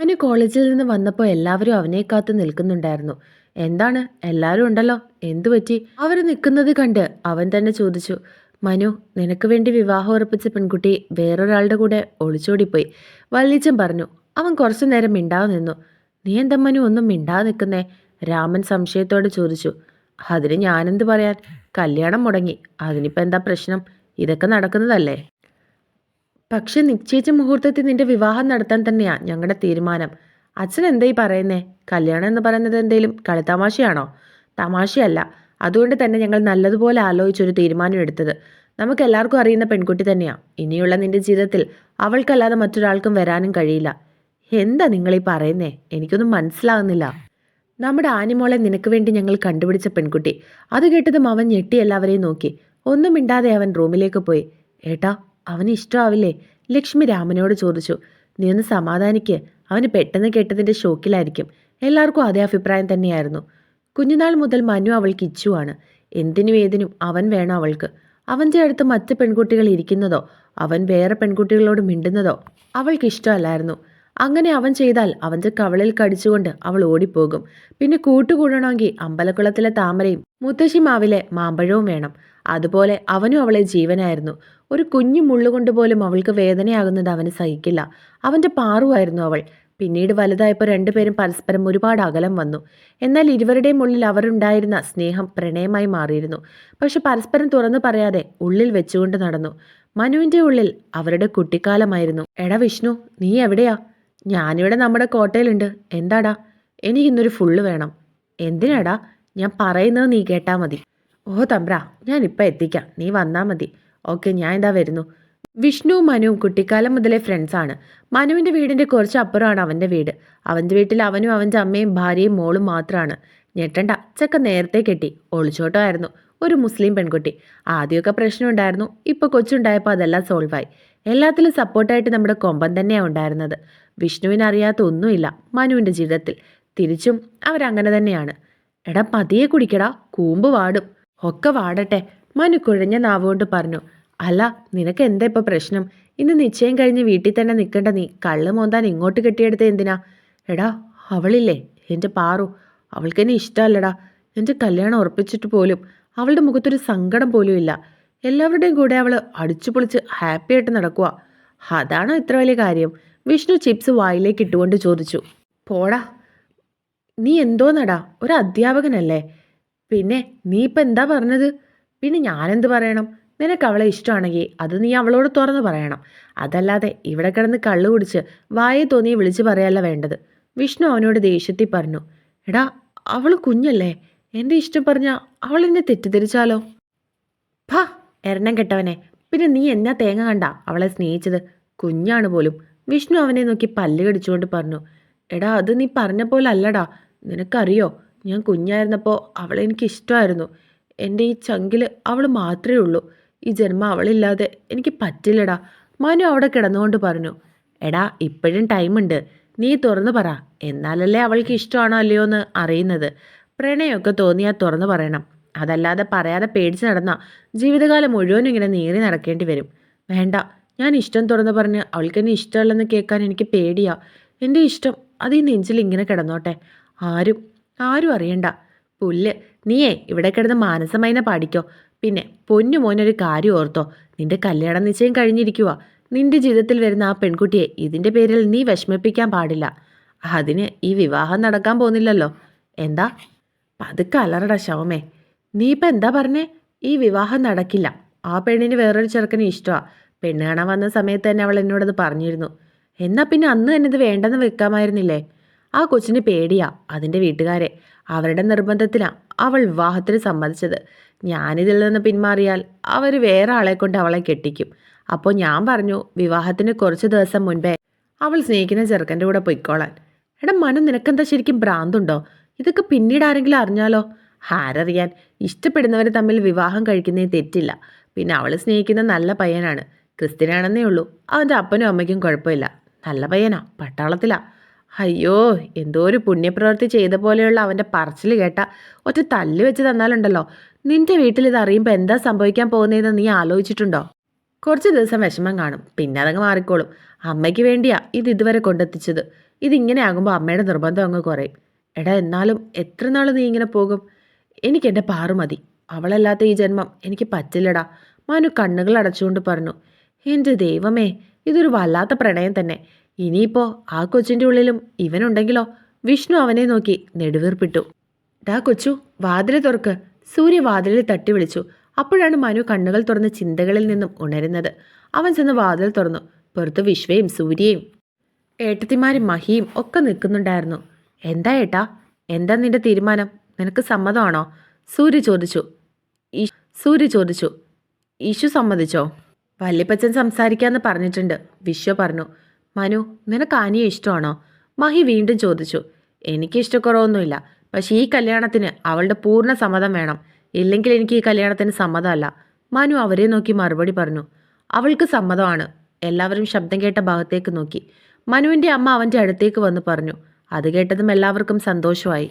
മനു കോളേജിൽ നിന്ന് വന്നപ്പോൾ എല്ലാവരും അവനെ കാത്തു നിൽക്കുന്നുണ്ടായിരുന്നു. എന്താണ്? എല്ലാവരും ഉണ്ടല്ലോ. എന്തു പറ്റി? അവർ നിൽക്കുന്നത് കണ്ട് അവൻ തന്നെ ചോദിച്ചു. മനു നിനക്ക് വേണ്ടി വിവാഹം ഉറപ്പിച്ച പെൺകുട്ടി വേറൊരാളുടെ കൂടെ ഒളിച്ചോടിപ്പോയി. വല്ലിച്ചൻ പറഞ്ഞു അവൻ കുറച്ചു നേരം മിണ്ടാതെ നിന്നു. നീ എന്താ മനു ഒന്നും മിണ്ടാതെ നിൽക്കുന്നേ? രാമൻ സംശയത്തോടെ ചോദിച്ചു. അതിന് ഞാനെന്ത് പറയാൻ? കല്യാണം മുടങ്ങി. അതിനിപ്പോൾ എന്താ പ്രശ്നം? ഇതൊക്കെ നടക്കുന്നതല്ലേ? പക്ഷെ നിശ്ചയിച്ച മുഹൂർത്തത്തിൽ നിന്റെ വിവാഹം നടത്താൻ തന്നെയാ ഞങ്ങളുടെ തീരുമാനം. അച്ഛൻ എന്തായി പറയുന്നേ? കല്യാണം എന്ന് പറയുന്നത് എന്തേലും കളിത്തമാശയാണോ തമാശയല്ല. അതുകൊണ്ട് തന്നെ ഞങ്ങൾ നല്ലതുപോലെ ആലോചിച്ചൊരു തീരുമാനം എടുത്തത്. നമുക്ക് എല്ലാവർക്കും അറിയുന്ന പെൺകുട്ടി തന്നെയാ. ഇനിയുള്ള നിന്റെ ജീവിതത്തിൽ അവൾക്കല്ലാതെ മറ്റൊരാൾക്കും വരാനും കഴിയില്ല. എന്താ നിങ്ങൾ ഈ പറയുന്നേ? എനിക്കൊന്നും മനസ്സിലാകുന്നില്ല നമ്മുടെ ആനിമോളെ നിനക്ക് വേണ്ടി ഞങ്ങൾ കണ്ടുപിടിച്ച പെൺകുട്ടി. അത് കേട്ടതും അവൻ ഞെട്ടി എല്ലാവരെയും നോക്കി. ഒന്നും മിണ്ടാതെ അവൻ റൂമിലേക്ക് പോയി. ഏട്ടാ അവന് ഇഷ്ടമാവില്ലേ ലക്ഷ്മി രാമനോട് ചോദിച്ചു. നീ ഒന്ന് സമാധാനിക്ക്. അവന് പെട്ടെന്ന് കേട്ടതിന്റെ ഷോക്കിലായിരിക്കും. എല്ലാവർക്കും അതേ അഭിപ്രായം തന്നെയായിരുന്നു. കുഞ്ഞുനാൾ മുതൽ മനു അവൾക്ക് ഇച്ഛുവാണ്. എന്തിനും ഏതിനും അവൻ വേണം അവൾക്ക്. അവന്റെ അടുത്ത് മറ്റ് പെൺകുട്ടികൾ ഇരിക്കുന്നതോ അവൻ വേറെ പെൺകുട്ടികളോട് മിണ്ടുന്നതോ അവൾക്ക് ഇഷ്ടമല്ലായിരുന്നു. അങ്ങനെ അവൻ ചെയ്താൽ അവന്റെ കവളിൽ കടിച്ചുകൊണ്ട് അവൾ ഓടിപ്പോകും. പിന്നെ കൂട്ടുകൂടണമെങ്കിൽ അമ്പലക്കുളത്തിലെ താമരയും മുത്തശ്ശിമാവിലെ മാമ്പഴവും വേണം. അതുപോലെ അവനും അവളെ ജീവനായിരുന്നു. ഒരു കുഞ്ഞു മുള്ളുകൊണ്ട് പോലും അവൾക്ക് വേദനയാകുന്നത് അവന് സഹിക്കില്ല. അവന്റെ പാറുവായിരുന്നു അവൾ. പിന്നീട് വലുതായപ്പോൾ രണ്ടുപേരും പരസ്പരം ഒരുപാട് അകലം വന്നു. എന്നാൽ ഇരുവരുടെയും ഉള്ളിൽ അവരുണ്ടായിരുന്ന സ്നേഹം പ്രണയമായി മാറിയിരുന്നു. പക്ഷെ പരസ്പരം തുറന്നു പറയാതെ ഉള്ളിൽ വെച്ചുകൊണ്ട് നടന്നു. മനുവിന്റെ ഉള്ളിൽ അവരുടെ കുട്ടിക്കാലമായിരുന്നു. എടാ വിഷ്ണു നീ എവിടെയാ? ഞാനിവിടെ നമ്മുടെ കോട്ടയിലുണ്ട്. എന്താടാ? എനിക്കിന്നൊരു ഫുള്ള് വേണം. എന്തിനാടാ? ഞാൻ പറയുന്നത് നീ കേട്ടാ മതി. ഓ തമ്പ്ര ഞാനിപ്പോൾ എത്തിക്കാം. നീ വന്നാൽ മതി. ഓക്കെ ഞാൻ ഇതാ വരുന്നു. വിഷ്ണു മനുവും കുട്ടിക്കാലം മുതലേ ഫ്രണ്ട്സാണ് മനുവിന്റെ വീടിന്റെ കുറച്ച് അപ്പുറമാണ് അവന്റെ വീട്. അവന്റെ വീട്ടിൽ അവനും അവന്റെ അമ്മയും ഭാര്യയും മോളും മാത്രമാണ് ഞെട്ടണ്ട ചക്ക നേരത്തെ കെട്ടി. ഒളിച്ചോട്ടമായിരുന്നു. ഒരു മുസ്ലിം പെൺകുട്ടി. ആദ്യമൊക്കെ പ്രശ്നമുണ്ടായിരുന്നു ഇപ്പോൾ കൊച്ചുണ്ടായപ്പോൾ അതെല്ലാം സോൾവായി എല്ലാത്തിലും സപ്പോർട്ടായിട്ട് നമ്മുടെ കൊമ്പൻ തന്നെയാണ് ഉണ്ടായിരുന്നത്. വിഷ്ണുവിന് അറിയാത്ത ഒന്നുമില്ല മനുവിന്റെ ജീവിതത്തിൽ. തിരിച്ചും അവരങ്ങനെ തന്നെയാണ്. എടാ പതിയെ കുടിക്കടാ കൂമ്പ് വാടും. ഒക്കെ വാടട്ടെ മനു കുഴഞ്ഞ നാവുകൊണ്ട് പറഞ്ഞു. അല്ല നിനക്ക് എന്താ ഇപ്പൊ പ്രശ്നം? ഇന്ന് നിശ്ചയം കഴിഞ്ഞ് വീട്ടിൽ തന്നെ നിൽക്കേണ്ട നീ. കള്ള് മോന്താൻ ഇങ്ങോട്ട് കെട്ടിയെടുത്ത് എന്തിനാ? എടാ അവളില്ലേ എന്റെ പാറു. അവൾക്ക് എന്നെ ഇഷ്ടമല്ലടാ. എന്റെ കല്യാണം ഉറപ്പിച്ചിട്ട് പോലും അവളുടെ മുഖത്തൊരു സങ്കടം പോലും ഇല്ല. എല്ലാവരുടെയും കൂടെ അവൾ അടിച്ചു പൊളിച്ച് ഹാപ്പിയായിട്ട് നടക്കുക അതാണോ ഇത്ര വലിയ കാര്യം. വിഷ്ണു ചിപ്സ് വായിലേക്ക് ഇട്ടുകൊണ്ട് ചോദിച്ചു. പോടാ നീ എന്തോന്നടാ? ഒരു അധ്യാപകനല്ലേ? പിന്നെ നീ ഇപ്പം എന്താ പറഞ്ഞത്? പിന്നെ ഞാനെന്ത് പറയണം? നിനക്ക് അവളെ ഇഷ്ടമാണെങ്കിൽ അത് നീ അവളോട് തുറന്ന് പറയണം. അതല്ലാതെ ഇവിടെ കിടന്ന് കള്ളു കുടിച്ച് വായെ തോന്നി വിളിച്ചു പറയല്ല വേണ്ടത്. വിഷ്ണു അവനോട് ദേഷ്യത്തിൽ പറഞ്ഞു. എടാ അവൾ കുഞ്ഞല്ലേ? എന്റെ ഇഷ്ടം പറഞ്ഞാൽ അവൾ എന്നെ തെറ്റിദ്ധരിച്ചാലോ? ഭാ എരണം കെട്ടവനെ. പിന്നെ നീ എന്നാ തേങ്ങ കണ്ട അവളെ സ്നേഹിച്ചത്? കുഞ്ഞാണ് പോലും. വിഷ്ണു അവനെ നോക്കി പല്ല് കടിച്ചുകൊണ്ട് പറഞ്ഞു എടാ അത് നീ പറഞ്ഞ പോലെ അല്ലടാ. നിനക്കറിയോ ഞാൻ കുഞ്ഞായിരുന്നപ്പോൾ അവളെ എനിക്ക് ഇഷ്ടമായിരുന്നു എന്റെ ഈ ചങ്കിൽ അവൾ മാത്രമേ ഉള്ളൂ. ഈ ജന്മം അവളില്ലാതെ എനിക്ക് പറ്റില്ലടാ. മനു അവിടെ കിടന്നുകൊണ്ട് പറഞ്ഞു എടാ ഇപ്പോഴും ടൈമുണ്ട്. നീ തുറന്നു പറ. എന്നാലല്ലേ അവൾക്ക് ഇഷ്ടമാണോ അല്ലയോ എന്ന് അറിയുന്നത്. പ്രണയമൊക്കെ തോന്നിയാൽ തുറന്നു പറയണം. അതല്ലാതെ പറയാതെ പേടിച്ച് നടന്ന ജീവിതകാലം മുഴുവനും ഇങ്ങനെ നീറി നടക്കേണ്ടി വരും. വേണ്ട ഞാൻ ഇഷ്ടം തുറന്ന് പറഞ്ഞ് അവൾക്ക് എന്നെ ഇഷ്ടമല്ലെന്ന് കേൾക്കാൻ എനിക്ക് പേടിയാ. എന്റെ ഇഷ്ടം അത് ഈ നെഞ്ചിൽ ഇങ്ങനെ കിടന്നോട്ടെ. ആരും ആരും അറിയണ്ട. പുല്ല് നീയേ ഇവിടെ കിടന്ന് മാനസമൈന പാടിക്കോ. പിന്നെ പൊന്നു മോനൊരു കാര്യം ഓർത്തോ. നിന്റെ കല്യാണ നിശ്ചയം കഴിഞ്ഞിരിക്കുക നിന്റെ ജീവിതത്തിൽ വരുന്ന ആ പെൺകുട്ടിയെ ഇതിന്റെ പേരിൽ നീ വിഷമിപ്പിക്കാൻ പാടില്ല. അതിന് ഈ വിവാഹം നടക്കാൻ പോകുന്നില്ലല്ലോ. എന്താ? പതുക്കെ അലറട ശവമേ. നീ ഇപ്പം എന്താ പറഞ്ഞേ? ഈ വിവാഹം നടക്കില്ല. ആ പെണ്ണിന് വേറൊരു ചെറുക്കന് ഇഷ്ടമാണ് പെണ്ണ് കാണാൻ വന്ന സമയത്ത് തന്നെ അവൾ എന്നോടത് പറഞ്ഞിരുന്നു. എന്നാൽ പിന്നെ അന്ന് തന്നെ ഇത് വേണ്ടെന്ന് വെക്കാമായിരുന്നില്ലേ? ആ കൊച്ചിന് പേടിയാ അതിന്റെ വീട്ടുകാരെ. അവരുടെ നിർബന്ധത്തിലാണ് അവൾ വിവാഹത്തിന് സമ്മതിച്ചത്. ഞാനിതിൽ നിന്ന് പിന്മാറിയാൽ അവർ വേറെ ആളെ കൊണ്ട് അവളെ കെട്ടിക്കും. അപ്പോൾ ഞാൻ പറഞ്ഞു വിവാഹത്തിന് കുറച്ച് ദിവസം മുൻപേ അവൾ സ്നേഹിക്കുന്ന ചെറുക്കന്റെ കൂടെ പൊയ്ക്കോളാൻ. എടാ മനം നിനക്കെന്താ ശരിക്കും ഭ്രാന്തുണ്ടോ? ഇതൊക്കെ പിന്നീട് ആരെങ്കിലും അറിഞ്ഞാലോ? ആരറിയാൻ? ഇഷ്ടപ്പെടുന്നവർ തമ്മിൽ വിവാഹം കഴിക്കുന്നേ തെറ്റില്ല. പിന്നെ അവൾ സ്നേഹിക്കുന്ന നല്ല പയ്യനാണ്. ക്രിസ്ത്യനാണെന്നേ ഉള്ളൂ. അവന്റെ അപ്പനും അമ്മയ്ക്കും കുഴപ്പമില്ല. നല്ല പയ്യനാ പട്ടാളത്തിലാ. അയ്യോ എന്തോ ഒരു പുണ്യപ്രവൃത്തി ചെയ്ത പോലെയുള്ള അവന്റെ പറച്ചിൽ കേട്ട ഒറ്റ തല്ല് വെച്ച് തന്നാലുണ്ടല്ലോ. നിന്റെ വീട്ടിൽ ഇത് അറിയുമ്പോൾ എന്താ സംഭവിക്കാൻ പോകുന്നതെന്ന് നീ ആലോചിച്ചിട്ടുണ്ടോ? കുറച്ച് ദിവസം വിഷമം കാണും. പിന്നെ അതങ്ങ് മാറിക്കോളും. അമ്മയ്ക്ക് വേണ്ടിയാ ഇത് ഇതുവരെ കൊണ്ടെത്തിച്ചത്. ഇതിങ്ങനെ ആകുമ്പോൾ അമ്മയുടെ നിർബന്ധം അങ്ങ് കുറയും. എടാ എന്നാലും എത്ര നാൾ നീ ഇങ്ങനെ പോകും? എനിക്ക് എന്റെ പാറു മതി. അവളല്ലാത്ത ഈ ജന്മം എനിക്ക് പറ്റില്ലടാ. മനു കണ്ണുകൾ അടച്ചുകൊണ്ട് പറഞ്ഞു. എന്റെ ദൈവമേ ഇതൊരു വല്ലാത്ത പ്രണയം തന്നെ. ഇനിയിപ്പോൾ ആ കൊച്ചിന്റെ ഉള്ളിലും ഇവനുണ്ടെങ്കിലോ? വിഷ്ണു അവനെ നോക്കി നെടുവീർപ്പിട്ടു. ഡാ കൊച്ചു വാതിൽ തുറക്ക്. സൂര്യ വാതിലിൽ തട്ടി വിളിച്ചു. അപ്പോഴാണ് മനു കണ്ണുകൾ തുറന്ന് ചിന്തകളിൽ നിന്നും ഉണരുന്നത്. അവൻ ചെന്ന് വാതിൽ തുറന്നു. പുറത്ത് വിശ്വയും സൂര്യയും ഏട്ടത്തിമാരും മഹിയും ഒക്കെ നിൽക്കുന്നുണ്ടായിരുന്നു. എന്താ ഏട്ടാ? എന്താ നിന്റെ തീരുമാനം? നിനക്ക് സമ്മതമാണോ? സൂര്യ ചോദിച്ചു. സൂര്യ ചോദിച്ചു. ഈശു സമ്മതിച്ചോ? വല്യപ്പച്ചൻ സംസാരിക്കാന്ന് പറഞ്ഞിട്ടുണ്ട്. വിശ്വ പറഞ്ഞു മനു നിനക്ക് ആനിയെ ഇഷ്ടമാണോ? മഹി വീണ്ടും ചോദിച്ചു എനിക്ക് ഇഷ്ടക്കുറവൊന്നുമില്ല. പക്ഷേ ഈ കല്യാണത്തിന് അവളുടെ പൂർണ സമ്മതം വേണം. ഇല്ലെങ്കിൽ എനിക്ക് ഈ കല്യാണത്തിന് സമ്മതമല്ല. മനു അവരെ നോക്കി മറുപടി പറഞ്ഞു അവൾക്ക് സമ്മതമാണ്. എല്ലാവരും ശബ്ദം കേട്ട ഭാഗത്തേക്ക് നോക്കി. മനുവിന്റെ അമ്മ അവന്റെ അടുത്തേക്ക് വന്ന് പറഞ്ഞു അത് കേട്ടതും എല്ലാവർക്കും സന്തോഷമായി.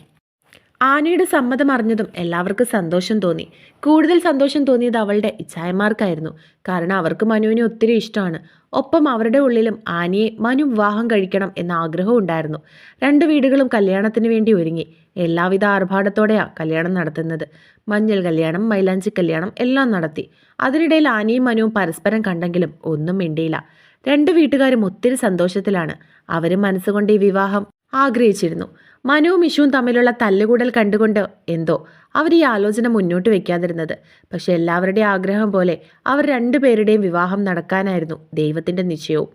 ആനയുടെ സമ്മതം അറിഞ്ഞതും എല്ലാവർക്കും സന്തോഷം തോന്നി. കൂടുതൽ സന്തോഷം തോന്നിയത് അവളുടെ ഇച്ഛായമാർക്കായിരുന്നു കാരണം അവർക്ക് മനുവിനെ ഒത്തിരി ഇഷ്ടമാണ്. ഒപ്പം അവരുടെ ഉള്ളിലും ആനയെ മനു വിവാഹം കഴിക്കണം എന്ന ആഗ്രഹവും ഉണ്ടായിരുന്നു. രണ്ട് വീടുകളും കല്യാണത്തിന് വേണ്ടി ഒരുങ്ങി. എല്ലാവിധ ആർഭാടത്തോടെയാണ് കല്യാണം നടത്തുന്നത്. മഞ്ഞൾ കല്യാണം മൈലാഞ്ചി കല്യാണം എല്ലാം നടത്തി. അതിനിടയിൽ ആനയും മനുവും പരസ്പരം കണ്ടെങ്കിലും ഒന്നും മിണ്ടിയില്ല. രണ്ട് വീട്ടുകാരും ഒത്തിരി സന്തോഷത്തിലാണ്. അവരും മനസ്സുകൊണ്ട് ഈ വിവാഹം ആഗ്രഹിച്ചിരുന്നു. മനുവും ഇഷുവും തമ്മിലുള്ള തല്ലുകൂടൽ കണ്ടുകൊണ്ട് എന്തോ അവർ ഈ ആലോചന മുന്നോട്ട് വയ്ക്കാതിരുന്നത് പക്ഷെ എല്ലാവരുടെയും ആഗ്രഹം പോലെ അവർ രണ്ടുപേരുടെയും വിവാഹം നടക്കാനായിരുന്നു ദൈവത്തിന്റെ നിശ്ചയവും.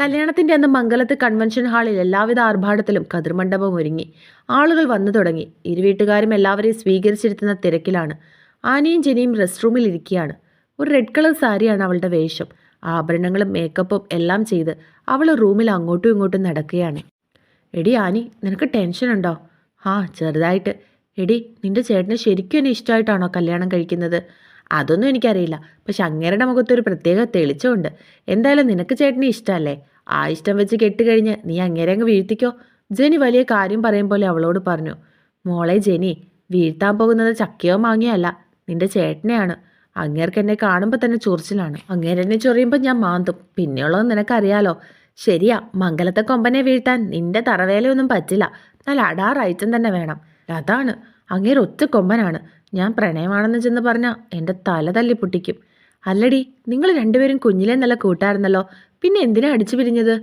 കല്യാണത്തിന്റെ അന്ന് മംഗലത്ത് കൺവെൻഷൻ ഹാളിൽ എല്ലാവിധ ആർഭാടത്തിലും കതിർമണ്ഡപം ഒരുങ്ങി. ആളുകൾ വന്നു തുടങ്ങി. ഇരുവീട്ടുകാരും എല്ലാവരെയും സ്വീകരിച്ചിരുത്തുന്ന തിരക്കിലാണ്. ആനയും ജനിയും റെസ്റ്റ് റൂമിൽ ഇരിക്കുകയാണ്. ഒരു റെഡ് കളർ സാരിയാണ് അവളുടെ വേഷം. ആഭരണങ്ങളും മേക്കപ്പും എല്ലാം ചെയ്ത് അവൾ റൂമിൽ അങ്ങോട്ടും ഇങ്ങോട്ടും നടക്കുകയാണ്. എടി ആനി നിനക്ക് ടെൻഷൻ ഉണ്ടോ? ആ ചെറുതായിട്ട്. എടി നിന്റെ ചേട്ടന് ശരിക്കും എന്നെ ഇഷ്ടമായിട്ടാണോ കല്യാണം കഴിക്കുന്നത്? അതൊന്നും എനിക്കറിയില്ല. പക്ഷെ അങ്ങേരുടെ മുഖത്തൊരു പ്രത്യേക തെളിച്ചമുണ്ട്. എന്തായാലും നിനക്ക് ചേട്ടനെ ഇഷ്ടമല്ലേ? ആ ഇഷ്ടം വെച്ച് കെട്ടുകഴിഞ്ഞ് നീ അങ്ങേരെ അങ്ങ് വീഴ്ത്തിക്കോ. ജെനി വലിയ കാര്യം പറയും പോലെ അവളോട് പറഞ്ഞു. മോളെ ജെനി വീഴ്ത്താൻ പോകുന്നത് ചക്കയോ മാങ്ങിയല്ല നിന്റെ ചേട്ടനെയാണ്. അങ്ങേർക്ക് എന്നെ കാണുമ്പോൾ തന്നെ ചൊറിച്ചിലാണ്. അങ്ങേരെന്നെ ചൊറിയുമ്പോൾ ഞാൻ മാന്തും. പിന്നെയുള്ളത് നിനക്കറിയാലോ. ശരിയാ മംഗലത്തെ കൊമ്പനെ വീഴ്ത്താൻ നിന്റെ തറവേലയൊന്നും പറ്റില്ല. നല്ല അടാർ ഐറ്റം തന്നെ വേണം. അതാണ് അങ്ങേര് ഒറ്റ കൊമ്പനാണ്. ഞാൻ പ്രണയമാണെന്ന് ചെന്ന് പറഞ്ഞാൽ എന്റെ തല തല്ലി പൊട്ടിക്കും. അല്ലടി നിങ്ങൾ രണ്ടുപേരും കുഞ്ഞിലെ നല്ല കൂട്ടായിരുന്നല്ലോ. പിന്നെ എന്തിനാ അടിച്ചു പിരിഞ്ഞത്?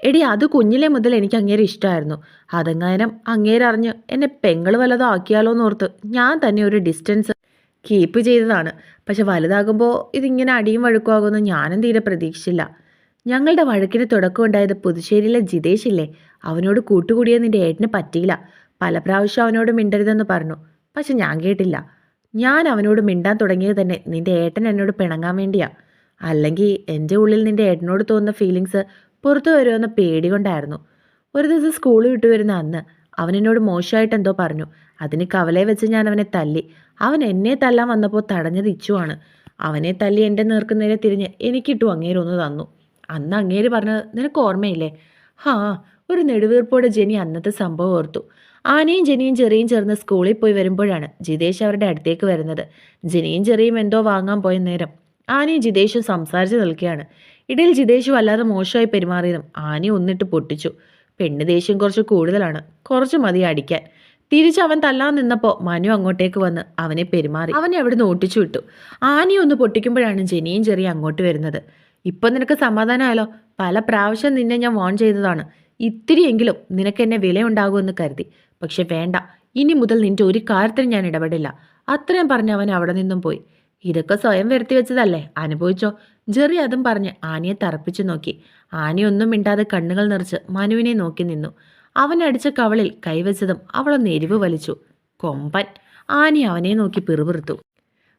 എടി അത് കുഞ്ഞിലെ മുതൽ എനിക്ക് അങ്ങേരെ ഇഷ്ടമായിരുന്നു. അതെങ്ങാനും അങ്ങേരറിഞ്ഞ് എന്നെ പെങ്ങൾ വല്ലതോ ആക്കിയാലോ എന്നോർത്ത് ഞാൻ തന്നെ ഒരു ഡിസ്റ്റൻസ് കീപ്പ് ചെയ്തതാണ്. പക്ഷെ വലുതാകുമ്പോൾ ഇതിങ്ങനെ അടിയും വഴുക്കുമാകുമെന്ന് ഞാനും തീരെ പ്രതീക്ഷിച്ചില്ല. ഞങ്ങളുടെ വഴക്കിന് തുടക്കമുണ്ടായത് പുതുശ്ശേരിയിലെ ജിതേഷ് ഇല്ലേ? അവനോട് കൂട്ടുകൂടിയ നിന്റെ ഏട്ടന് പറ്റിയില്ല. പല പ്രാവശ്യം അവനോട് മിണ്ടരുതെന്ന് പറഞ്ഞു. പക്ഷെ ഞാൻ കേട്ടില്ല. ഞാൻ അവനോട് മിണ്ടാൻ തുടങ്ങിയത് തന്നെ നിന്റെ ഏട്ടൻ എന്നോട് പിണങ്ങാൻ വേണ്ടിയാ. അല്ലെങ്കിൽ എന്റെ ഉള്ളിൽ നിന്റെ ഏട്ടനോട് തോന്നുന്ന ഫീലിങ്സ് പുറത്തു വരുമെന്ന പേടി കൊണ്ടായിരുന്നു. ഒരു ദിവസം സ്കൂൾ വിട്ടു വരുന്ന അന്ന് അവൻ എന്നോട് മോശമായിട്ട് എന്തോ പറഞ്ഞു. അതിന് കവലെ വെച്ച് ഞാൻ അവനെ തല്ലി. അവൻ എന്നെ തല്ലാൻ വന്നപ്പോൾ തടഞ്ഞത് ഇച്ചുവാണ്. അവനെ തല്ലി എന്റെ നേർക്കുനേരെ തിരിഞ്ഞ് എനിക്കിട്ടു അങ്ങേരൊന്ന് തന്നു. അന്ന് അങ്ങേര് പറഞ്ഞത് നിനക്ക് ഓർമ്മയില്ലേ? ഹാ ഒരു നെടുവീർപ്പോടെ ജെനി അന്നത്തെ സംഭവം ഓർത്തു. ആനയും ജെനിയും ചെറിയും ചേർന്ന് സ്കൂളിൽ പോയി വരുമ്പോഴാണ് ജിതേഷ് അവരുടെ അടുത്തേക്ക് വരുന്നത്. ജെനിയും ചെറിയും എന്തോ വാങ്ങാൻ പോയ നേരം ആനയും ജിതേഷും സംസാരിച്ച് നിൽക്കുകയാണ്. ഇടയിൽ ജിതേഷ് വല്ലാതെ മോശമായി പെരുമാറിയതും ആനി ഒന്നിട്ട് പൊട്ടിച്ചു. പെണ്ണ് ദേഷ്യം കുറച്ച് കൂടുതലാണ്. കുറച്ച് മതി അടിക്കാൻ. തിരിച്ച് അവൻ തല്ലാൻ നിന്നപ്പോൾ മനു അങ്ങോട്ടേക്ക് വന്ന് അവനെ പെരുമാറി. അവനെ അവിടുന്ന് ഓട്ടിച്ചു വിട്ടു. ആനി ഒന്ന് പൊട്ടിക്കുമ്പോഴാണ് ജെനിയും ചെറിയ അങ്ങോട്ട് വരുന്നത്. ഇപ്പം നിനക്ക് സമാധാനമായാലോ പല പ്രാവശ്യം നിന്നെ ഞാൻ വാൺ ചെയ്തതാണ്. ഇത്തിരിയെങ്കിലും നിനക്ക് എന്നെ വിലയുണ്ടാകുമെന്ന് കരുതി. പക്ഷെ വേണ്ട ഇനി മുതൽ നിന്റെ ഒരു കാര്യത്തിനും ഞാൻ ഇടപെടില്ല. അത്രയും പറഞ്ഞ് അവൻ അവിടെ നിന്നും പോയി. ഇതൊക്കെ സ്വയം വരുത്തി വെച്ചതല്ലേ? അനുഭവിച്ചോ? ജെറി അതും പറഞ്ഞ് ആനയെ തറപ്പിച്ചു നോക്കി. ആനയൊന്നും മിണ്ടാതെ കണ്ണുകൾ നിറച്ച് മനുവിനെ നോക്കി നിന്നു. അവൻ അടിച്ച കവളിൽ കൈവച്ചതും അവളൊന്ന് എരിവ് വലിച്ചു. കൊമ്പൻ. ആനി അവനെ നോക്കി പിറുപിറുത്തു.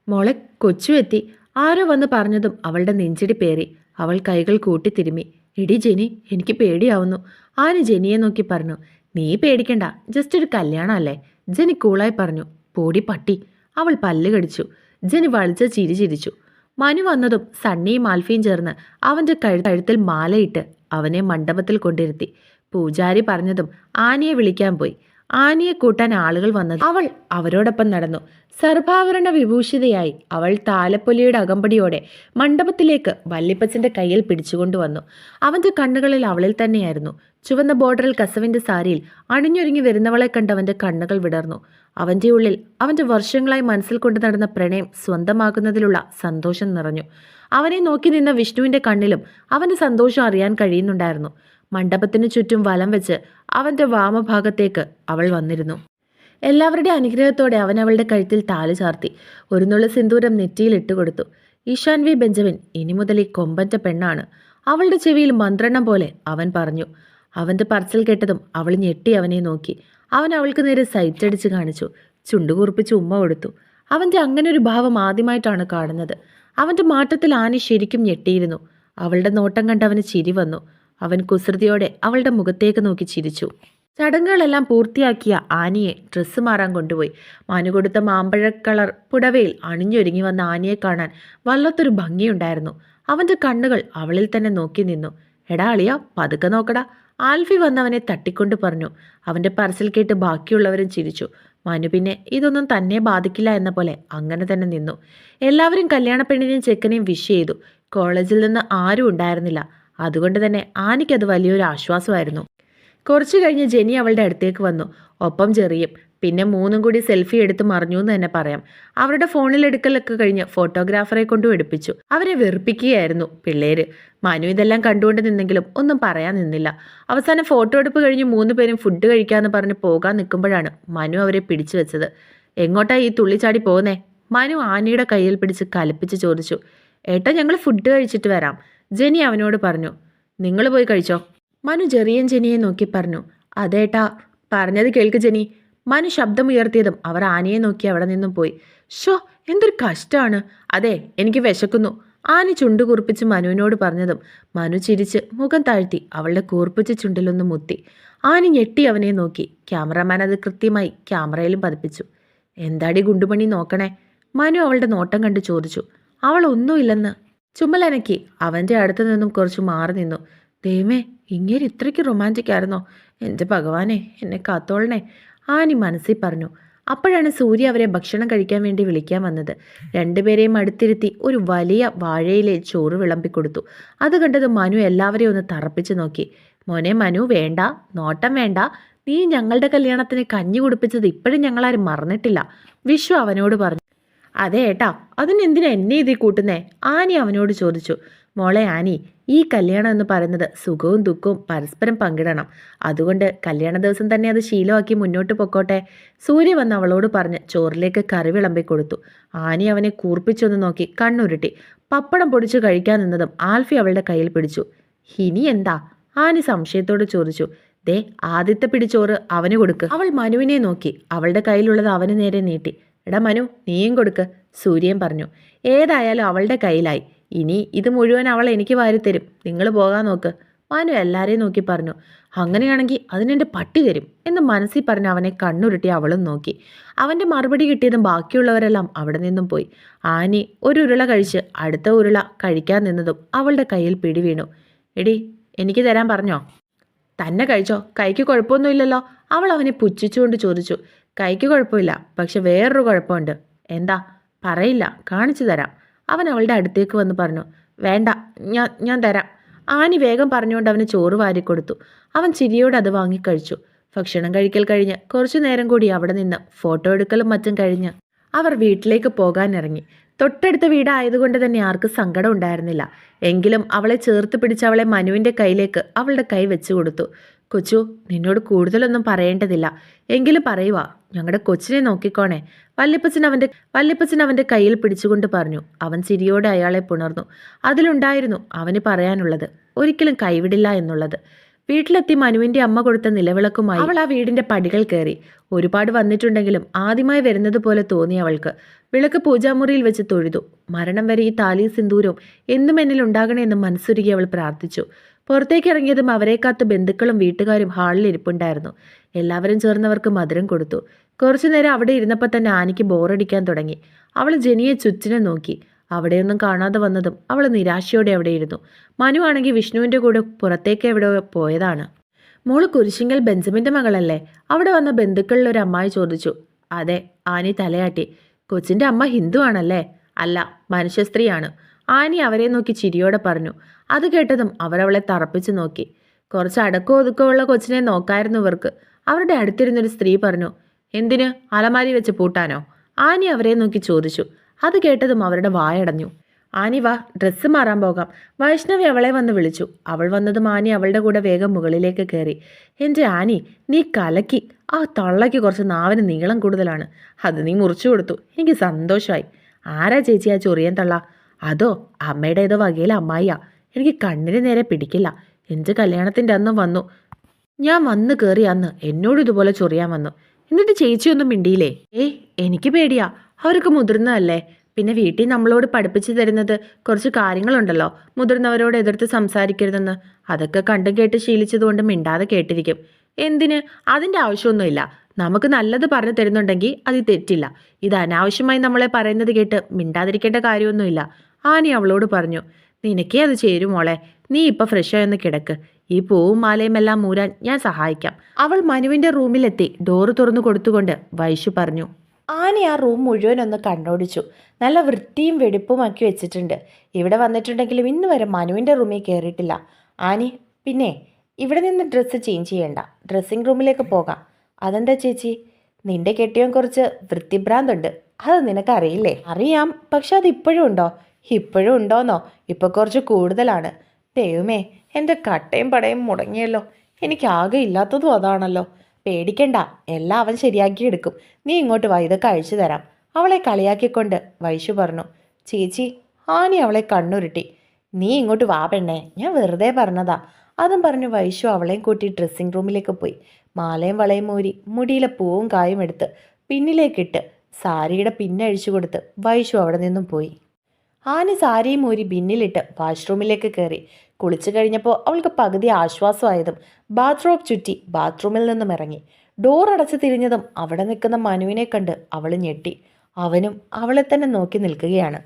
മോളെ കൊച്ചു എത്തി ആരോ വന്ന് പറഞ്ഞതും അവളുടെ നെഞ്ചിടി പേറി. അവൾ കൈകൾ കൂട്ടി തിരുമ്മി. എടി ജെനി എനിക്ക് പേടിയാവുന്നു. ആന ജെനിയെ നോക്കി പറഞ്ഞു? നീ പേടിക്കണ്ട. ജസ്റ്റ് ഒരു കല്യാണമല്ലേ? ജെനി കൂളായി പറഞ്ഞു. പോടി പട്ടി. അവൾ പല്ല് കടിച്ചു. ജെനി വളിച്ച ചിരി ചിരിച്ചു. മനു വന്നതും സണ്ണിയും ആൽഫിയും ചേർന്ന് അവന്റെ കഴു കഴുത്തിൽ മാലയിട്ട് അവനെ മണ്ഡപത്തിൽ കൊണ്ടിരുത്തി. പൂജാരി പറഞ്ഞതും ആനയെ വിളിക്കാൻ പോയി. ആനിയെ കൂട്ടാൻ ആളുകൾ വന്നത്. അവൾ അവരോടൊപ്പം നടന്നു. സർഭാവരണ വിഭൂഷിതയായി അവൾ താലപ്പൊലിയുടെ അകമ്പടിയോടെ മണ്ഡപത്തിലേക്ക് വല്ലിപ്പച്ചന്റെ കയ്യിൽ പിടിച്ചുകൊണ്ടുവന്നു അവന്റെ കണ്ണുകളിൽ അവളിൽ തന്നെയായിരുന്നു. ചുവന്ന ബോർഡറിൽ കസവിന്റെ സാരിയിൽ അണിഞ്ഞൊരുങ്ങി വരുന്നവളെ കണ്ട് അവന്റെ കണ്ണുകൾ വിടർന്നു. അവന്റെ ഉള്ളിൽ അവന്റെ വർഷങ്ങളായി മനസ്സിൽ കൊണ്ടു നടന്ന പ്രണയം സ്വന്തമാക്കുന്നതിലുള്ള സന്തോഷം നിറഞ്ഞു. അവനെ നോക്കി നിന്ന വിഷ്ണുവിന്റെ കണ്ണിലും അവന്റെ സന്തോഷം അറിയാൻ കഴിയുന്നുണ്ടായിരുന്നു. മണ്ഡപത്തിനു ചുറ്റും വലം വെച്ച് അവന്റെ വാമഭാഗത്തേക്ക് അവൾ വന്നിരുന്നു. എല്ലാവരുടെ അനുഗ്രഹത്തോടെ അവൻ അവളുടെ കഴുത്തിൽ താലി ചാർത്തി ഒരു നുള്ളു സിന്ദൂരം നെറ്റിയിൽ ഇട്ടുകൊടുത്തു ഈശാൻ വി ബെഞ്ചമിൻ ഇനി മുതൽ ഈ കൊമ്പറ്റ പെണ്ണാണ്. അവളുടെ ചെവിയിൽ മന്ത്രണം പോലെ അവൻ പറഞ്ഞു. അവന്റെ പറച്ചിൽ കേട്ടതും അവൾ ഞെട്ടി അവനെ നോക്കി. അവൻ അവൾക്ക് നേരെ സൈറ്റടിച്ച് കാണിച്ചു. ചുണ്ടുകുറിപ്പിച്ച് ഉമ്മ കൊടുത്തു. അവന്റെ അങ്ങനെ ഒരു ഭാവം ആദ്യമായിട്ടാണ് കാണുന്നത്. അവന്റെ മാറ്റത്തിൽ ആനി ശരിക്കും ഞെട്ടിയിരുന്നു. അവളുടെ നോട്ടം കണ്ട് അവന് ചിരി വന്നു. അവൻ കുസൃതിയോടെ അവളുടെ മുഖത്തേക്ക് നോക്കി ചിരിച്ചു. ചടങ്ങുകളെല്ലാം പൂർത്തിയാക്കിയ ആനിയെ ഡ്രസ്സ് മാറാൻ കൊണ്ടുപോയി. മനു കൊടുത്ത മാമ്പഴ കളർ പുടവയിൽ അണിഞ്ഞൊരുങ്ങി വന്ന ആനിയെ കാണാൻ വല്ലാത്തൊരു ഭംഗിയുണ്ടായിരുന്നു. അവന്റെ കണ്ണുകൾ അവളിൽ തന്നെ നോക്കി നിന്നു. എടാ അളിയ പതുക്കെ നോക്കടാ ആൽഫി വന്നവനെ തട്ടിക്കൊണ്ട് പറഞ്ഞു. അവന്റെ പറസിൽ കേട്ട് ബാക്കിയുള്ളവരും ചിരിച്ചു. മനു പിന്നെ ഇതൊന്നും തന്നെ ബാധിക്കില്ല എന്ന പോലെ അങ്ങനെ തന്നെ നിന്നു. എല്ലാവരും കല്യാണ പെണ്ണിനെയും ചെക്കനെയും വിഷ് ചെയ്തു. കോളേജിൽ നിന്ന് ആരും ഉണ്ടായിരുന്നില്ല. അതുകൊണ്ട് തന്നെ ആനിക്കത് വലിയൊരു ആശ്വാസമായിരുന്നു. കുറച്ചു കഴിഞ്ഞ് ജെനി അവളുടെ അടുത്തേക്ക് വന്നു. ഒപ്പം ചെറിയും പിന്നെ മൂന്നും കൂടി സെൽഫി എടുത്ത് മറിഞ്ഞു എന്ന് തന്നെ പറയാം. അവരുടെ ഫോണിൽ എടുക്കലൊക്കെ കഴിഞ്ഞ് ഫോട്ടോഗ്രാഫറെ കൊണ്ടും എടുപ്പിച്ചു. അവരെ വെറുപ്പിക്കുകയായിരുന്നു പിള്ളേര്. മനു ഇതെല്ലാം കണ്ടുകൊണ്ട് നിന്നെങ്കിലും ഒന്നും പറയാൻ നിന്നില്ല. അവസാനം ഫോട്ടോ എടുപ്പ് കഴിഞ്ഞ് മൂന്ന് പേരും ഫുഡ് കഴിക്കാമെന്ന് പറഞ്ഞ് പോകാൻ നിൽക്കുമ്പോഴാണ് മനു അവരെ പിടിച്ചു വെച്ചത്. എങ്ങോട്ടാ ഈ തുള്ളിച്ചാടി പോകുന്നേ? മനു ആനയുടെ കയ്യിൽ പിടിച്ച് കലപ്പിച്ച് ചോദിച്ചു. ഏട്ടാ ഞങ്ങൾ ഫുഡ് കഴിച്ചിട്ട് വരാം. ജെനി അവനോട് പറഞ്ഞു നിങ്ങൾ പോയി കഴിച്ചോ? മനു ചെറിയൻ ജെനിയെ നോക്കി പറഞ്ഞു അതേട്ടാ പറഞ്ഞത് കേൾക്ക് ജെനി മനു ശബ്ദമുയർത്തിയതും അവർ ആനയെ നോക്കി അവിടെ നിന്നും പോയി. ഷോ എന്തൊരു കഷ്ടമാണ് അതെ എനിക്ക് വിശക്കുന്നു. ആന ചുണ്ടു കുറിപ്പിച്ച് മനുവിനോട് പറഞ്ഞതും മനു ചിരിച്ച് മുഖം താഴ്ത്തി അവളുടെ കൂർപ്പിച്ച ചുണ്ടിലൊന്ന് മുത്തി. ആന ഞെട്ടി അവനെ നോക്കി. ക്യാമറമാൻ അത് കൃത്യമായി ക്യാമറയിലും പതിപ്പിച്ചു. എന്താടി ഗുണ്ടുമണി നോക്കണേ? മനു അവളുടെ നോട്ടം കണ്ട് ചോദിച്ചു. അവൾ ഒന്നുമില്ലെന്ന് ചുമലനക്കി. അവന്റെ അടുത്ത് നിന്നും കുറച്ച് മാറി നിന്നു. ദൈവമേ ഇങ്ങനെ ഇത്രയ്ക്ക് റൊമാന്റിക് ആയിരുന്നോ? എന്റെ ഭഗവാനെ എന്നെ കാത്തോളണേ ആനി മനസ്സിൽ പറഞ്ഞു. അപ്പോഴാണ് സൂര്യ അവരെ ഭക്ഷണം കഴിക്കാൻ വേണ്ടി വിളിക്കാൻ വന്നത്. രണ്ടുപേരെയും അടുത്തിരുത്തി ഒരു വലിയ വാഴയിലെ ചോറ് വിളമ്പിക്കൊടുത്തു അത് കണ്ടത് മനു എല്ലാവരെയും ഒന്ന് തറപ്പിച്ച് നോക്കി. മോനെ മനു വേണ്ട നോട്ടം വേണ്ട. നീ ഞങ്ങളുടെ കല്യാണത്തിന് കഞ്ഞി കുടിപ്പിച്ചത് ഇപ്പോഴും ഞങ്ങളാരും മറന്നിട്ടില്ല വിശ്വ അവനോട് പറഞ്ഞു. അതെ ഏട്ടാ അതിനെന്തിനാ എന്നെ ഇതിൽ കൂട്ടുന്നേ? ആനി അവനോട് ചോദിച്ചു. മോളെ ആനി ഈ കല്യാണം എന്ന് പറയുന്നത് സുഖവും ദുഃഖവും പരസ്പരം പങ്കിടണം. അതുകൊണ്ട് കല്യാണ ദിവസം തന്നെ അത് ശീലമാക്കി മുന്നോട്ട് പൊക്കോട്ടെ. സൂര്യ വന്ന് അവളോട് പറഞ്ഞ് ചോറിലേക്ക് കറി വിളമ്പി കൊടുത്തു. ആനി അവനെ കൂർപ്പിച്ചൊന്ന് നോക്കി കണ്ണുരുട്ടി. പപ്പടം പൊടിച്ചു കഴിക്കാൻ നിന്നതും ആൽഫി അവളുടെ കയ്യിൽ പിടിച്ചു. ഇനി എന്താ? ആനി സംശയത്തോട് ചോദിച്ചു. ദേ ആദ്യത്തെ പിടിച്ചോറ് അവന് കൊടുക്ക്. അവൾ മനുവിനെ നോക്കി. അവളുടെ കയ്യിലുള്ളത് അവന് നേരെ നീട്ടി. എടാ മനു നീയും കൊടുക്ക് സൂര്യൻ പറഞ്ഞു. ഏതായാലും അവളുടെ കയ്യിലായി. ഇനി ഇത് മുഴുവൻ അവൾ എനിക്ക് വാരിത്തരും നിങ്ങൾ പോകാൻ നോക്ക്. മനു എല്ലാവരെയും നോക്കി പറഞ്ഞു. അങ്ങനെയാണെങ്കിൽ അതിനെന്റെ പട്ടി തരും എന്ന് മനസ്സിൽ പറഞ്ഞ് അവനെ കണ്ണുരുട്ടി അവളും നോക്കി. അവന്റെ മറുപടി കിട്ടിയതും ബാക്കിയുള്ളവരെല്ലാം അവിടെ നിന്നും പോയി. ആനി ഒരു ഉരുള കഴിച്ച് അടുത്ത ഉരുള കഴിക്കാൻ നിന്നതും അവളുടെ കയ്യിൽ പിടി വീണു. എടി എനിക്ക് തരാൻ പറഞ്ഞോ? തന്നെ കഴിച്ചോ? കൈക്ക് കുഴപ്പമൊന്നുമില്ലല്ലോ. അവൾ അവനെ പുച്ഛിച്ചുകൊണ്ട് ചോദിച്ചു. കൈക്ക് കുഴപ്പമില്ല പക്ഷെ വേറൊരു കുഴപ്പമുണ്ട്. എന്താ? പറയില്ല കാണിച്ചു തരാം. അവൻ അവളുടെ അടുത്തേക്ക് വന്ന് പറഞ്ഞു വേണ്ട ഞാൻ ഞാൻ തരാം. ആനി വേഗം പറഞ്ഞുകൊണ്ട് അവന് ചോറ് വാരിക്കൊടുത്തു. അവൻ ചിരിയോടെ അത് വാങ്ങിക്കഴിച്ചു. ഭക്ഷണം കഴിക്കൽ കഴിഞ്ഞ് കുറച്ചു നേരം കൂടി അവിടെ നിന്ന് ഫോട്ടോ എടുക്കലും മറ്റും കഴിഞ്ഞ് അവർ വീട്ടിലേക്ക് പോകാനിറങ്ങി. തൊട്ടടുത്ത വീടായതുകൊണ്ട് തന്നെ ആർക്കും സങ്കടം ഉണ്ടായിരുന്നില്ല. എങ്കിലും അവളെ ചേർത്ത് പിടിച്ച് അവളെ മനുവിന്റെ കയ്യിലേക്ക് അവളുടെ കൈ വെച്ചു കൊടുത്തു. കൊച്ചു നിന്നോട് കൂടുതലൊന്നും പറയേണ്ടതില്ല. എങ്കിലും പറയുക ഞങ്ങളുടെ കൊച്ചിനെ നോക്കിക്കോണേ. വല്ലിപ്പച്ചൻ അവന്റെ വല്ലിപ്പച്ചൻ അവന്റെ കയ്യിൽ പിടിച്ചുകൊണ്ട് പറഞ്ഞു. അവൻ ചിരിയോടെ അയാളെ പുണർന്നു. അതിലുണ്ടായിരുന്നു അവന് പറയാനുള്ളത് ഒരിക്കലും കൈവിടില്ല എന്നുള്ളത്. വീട്ടിലെത്തി മനുവിന്റെ അമ്മ കൊടുത്ത നിലവിളക്കുമായി അവൾ ആ വീടിന്റെ പടികൾ കയറി. ഒരുപാട് വന്നിട്ടുണ്ടെങ്കിലും ആദ്യമായി വരുന്നത് പോലെ തോന്നി അവൾക്ക്. വിളക്ക് പൂജാമുറിയിൽ വെച്ച് തൊഴുതു. മരണം വരെ ഈ താലി സിന്ദൂരവും എന്നും എന്നിൽ ഉണ്ടാകണേ എന്ന് മനസ്സുരുകി അവൾ പ്രാർത്ഥിച്ചു. പുറത്തേക്ക് ഇറങ്ങിയതും അവരെ കാത്ത് ബന്ധുക്കളും വീട്ടുകാരും ഹാളിൽ ഇരിപ്പുണ്ടായിരുന്നു. എല്ലാവരും ചേർന്നവർക്ക് മധുരം കൊടുത്തു. കുറച്ചു നേരം അവിടെ ഇരുന്നപ്പോൾ തന്നെ ആനിക്ക് ബോറടിക്കാൻ തുടങ്ങി. അവൾ ജനിയെ ചുറ്റിനെ നോക്കി. അവിടെയൊന്നും കാണാതെ വന്നതും അവൾ നിരാശയോടെ അവിടെ ഇരുന്നു. മനു ആണെങ്കിൽ വിഷ്ണുവിന്റെ കൂടെ പുറത്തേക്ക് എവിടെ പോയതാണ്. മോൾ കുരിശിങ്കൽ ബെഞ്ചമിന്റെ മകളല്ലേ? അവിടെ വന്ന ബന്ധുക്കളിൽ ഒരു അമ്മായി ചോദിച്ചു. അതെ ആനി തലയാട്ടി. കൊച്ചിന്റെ അമ്മ ഹിന്ദു ആണല്ലേ അല്ല മനുഷ്യ ആനി അവരെ നോക്കി ചിരിയോടെ പറഞ്ഞു. അത് കേട്ടതും അവരവളെ തറപ്പിച്ചു നോക്കി. കുറച്ച് അടക്കോ ഒതുക്കോ ഉള്ള കൊച്ചിനെ നോക്കായിരുന്നു ഇവർക്ക്. അവരുടെ അടുത്തിരുന്നൊരു സ്ത്രീ പറഞ്ഞു എന്തിന്? അലമാരി വെച്ച് പൂട്ടാനോ? ആനി അവരെ നോക്കി ചോദിച്ചു. അത് കേട്ടതും അവരുടെ വായടഞ്ഞു. ആനി വാ ഡ്രസ്സ് മാറാൻ പോകാം. വൈഷ്ണവി അവളെ വന്ന് വിളിച്ചു. അവൾ വന്നതും ആനി അവളുടെ കൂടെ വേഗം മുകളിലേക്ക് കയറി. എന്റെ ആനി നീ കലക്കി. ആ തള്ളയ്ക്ക് കുറച്ച് നാവിന് നീളം കൂടുതലാണ്. അത് നീ മുറിച്ചു കൊടുത്തു. എനിക്ക് സന്തോഷമായി ആരാ ചേച്ചി ആ ചൊറിയൻ തള്ള? അതോ അമ്മയുടെ ഏതോ വകയിലെ അമ്മായിയാ? എനിക്ക് കണ്ണിന് നേരെ പിടിക്കില്ല. എന്ത് കല്യാണത്തിന്റെ അന്നും വന്നു? ഞാൻ വന്ന് കയറി അന്ന് എന്നോട് ഇതുപോലെ ചൊറിയാൻ വന്നു. എന്നിട്ട് ചേച്ചിയൊന്നും മിണ്ടിയില്ലേ? ഏ എനിക്ക് പേടിയാ. അവർക്ക് മുതിർന്നതല്ലേ? പിന്നെ വീട്ടിൽ നമ്മളോട് പഠിപ്പിച്ചു തരുന്നത് കുറച്ച് കാര്യങ്ങളുണ്ടല്ലോ. മുതിർന്നവരോട് എതിർത്ത് സംസാരിക്കരുതെന്ന്. അതൊക്കെ കണ്ടും കേട്ട് ശീലിച്ചതുകൊണ്ട് മിണ്ടാതെ കേട്ടിരിക്കും. എന്തിന്? അതിന്റെ ആവശ്യമൊന്നുമില്ല. നമുക്ക് നല്ലത് പറഞ്ഞു തരുന്നുണ്ടെങ്കിൽ അത് തെറ്റില്ല. ഇത് അനാവശ്യമായി നമ്മളെ പറയുന്നത് കേട്ട് മിണ്ടാതിരിക്കേണ്ട കാര്യമൊന്നുമില്ല. ആനി അവളോട് പറഞ്ഞു. നിനക്കേ അത് ചേരും മോളെ. നീ ഇപ്പൊ ഫ്രഷ് ഒന്ന് കിടക്ക്. ഈ പൂവും മാലയും എല്ലാം മൂരാൻ ഞാൻ സഹായിക്കാം. അവൾ മനുവിന്റെ റൂമിലെത്തി. ഡോറ് തുറന്നു കൊടുത്തുകൊണ്ട് വൈശു പറഞ്ഞു ആന ആ റൂം മുഴുവൻ ഒന്ന് കണ്ണോടിച്ചു. നല്ല വൃത്തിയും വെടിപ്പുമാക്കി വെച്ചിട്ടുണ്ട്. ഇവിടെ വന്നിട്ടുണ്ടെങ്കിലും ഇന്ന് വരെ മനുവിന്റെ റൂമിൽ കയറിയിട്ടില്ല ആനി പിന്നെ ഇവിടെ നിന്ന് ഡ്രസ്സ് ചേഞ്ച് ചെയ്യണ്ട. ഡ്രസ്സിംഗ് റൂമിലേക്ക് പോകാം. അതെന്താ ചേച്ചി? നിന്റെ കെട്ടിയോൻ കുറച്ച് വൃത്തിഭ്രാന്തുണ്ട്. അത് നിനക്കറിയില്ലേ? അറിയാം. പക്ഷെ അത് ഇപ്പോഴും ഉണ്ടോ? ഇപ്പോഴും ഉണ്ടോന്നോ? ഇപ്പൊ കുറച്ച് കൂടുതലാണ്. ദൈവമേ എന്റെ കട്ടയും പടയും മുടങ്ങിയല്ലോ. എനിക്ക് ആകെ ഇല്ലാത്തതും അതാണല്ലോ. പേടിക്കണ്ട എല്ലാം അവൻ ശരിയാക്കി എടുക്കും. നീ ഇങ്ങോട്ട് വാ കഴിച്ചു തരാം. അവളെ കളിയാക്കിക്കൊണ്ട് വൈശു പറഞ്ഞു ചേച്ചി ആനി അവളെ കണ്ണുരുട്ടി. നീ ഇങ്ങോട്ട് വാ പെണ്ണേ ഞാൻ വെറുതെ പറഞ്ഞതാ. അതും പറഞ്ഞു വൈശു അവളെയും കൂട്ടി ഡ്രസ്സിംഗ് റൂമിലേക്ക് പോയി. മാലയും വളയും മൂരി മുടിയിലെ പൂവും കായും എടുത്ത് പിന്നിലേക്കിട്ട് സാരിയുടെ പിന്നഴിച്ചു കൊടുത്ത് വൈശു അവിടെ നിന്നും പോയി. ആനി സാരിയും ഊരി ബിന്നിലിട്ട് വാഷ്റൂമിലേക്ക് കയറി കുളിച്ചു കഴിഞ്ഞപ്പോൾ അവൾക്ക് പകുതി ആശ്വാസമായതും ബാത്റൂം ചുറ്റി ബാത്റൂമിൽ നിന്നും ഇറങ്ങി. ഡോർ അടച്ചു തിരിഞ്ഞതും അവിടെ നിൽക്കുന്ന മനുവിനെ കണ്ട് അവൾ ഞെട്ടി. അവനും അവളെ തന്നെ നോക്കി നിൽക്കുകയാണ്.